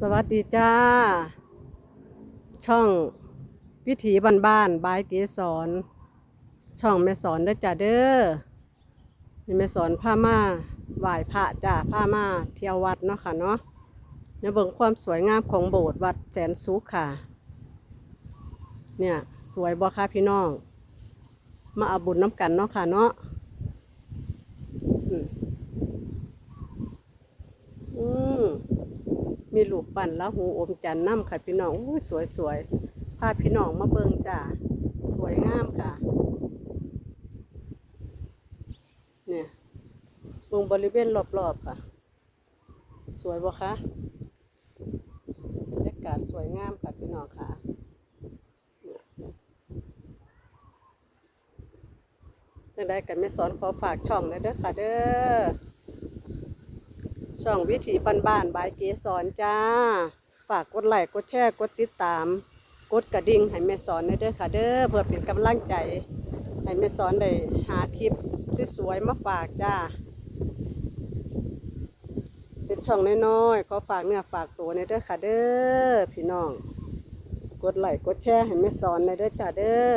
สวัสดีจ้า ช่องวิถีบ้านๆบายเกสรช่องแม่สอนเด้อจ้าเด้อนี่แม่สอนผ้ามาไหว้พระจ้าผ้ามาเที่ยววัดเนาะค่ะเนาะเนี่ยเบิ่งความสวยงามของโบสถ์วัดแสนสุขค่ะ เนี่ยสวยบ่ค่ะพี่น้อง มาอาบุญน้ำกันเนาะค่ะเนาะอืมอืม มีลูกปั่นแล้วหูอมจันน้ำค่ะพี่น้องอู้สวยสวยๆพาพี่น้องมาเบิงจ้าสวยงามค่ะ เนี่ยเบิงบริเวณรอบๆค่ะ สวยบ่คะบรรยากาศสวยงามค่ะพี่น้องค่ะเจังได้กันไม่สอนขอฝากช่องเลยเด้อค่ะเด้อ ช่องวิถีบ้านบ้านๆบายเกสรจ้า ฝากกดไลค์กดแชร์กดติดตาม กดกระดิ่งให้แม่สอนเด้อค่ะเด้อเพื่อเป็นกำลังใจ ให้แม่สอนได้หาคลิปสวยๆมาฝากจ้า เป็นช่องน้อยๆขอฝากเนื้อฝากตัวในเด้อค่ะเด้อพี่น้อง กดไลค์กดแชร์ให้แม่สอนในเด้อจ้าเด้อ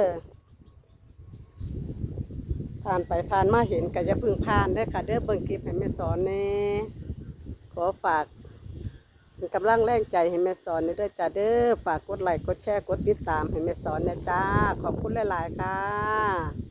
ผ่านไปผ่านมาเห็นก็จะพึ่งผ่านได้อค่ะเด้อเบิ่งคลิปให้แม่สอนแน่ อฝากเป็นกำลังแรงใจให้แม่สอนในด้วยจ้าเด้อฝากกดไลค์กดแชร์กดติดตามให้แม่สอนนะจ้า ขอบคุณหลาย ๆ ค่ะ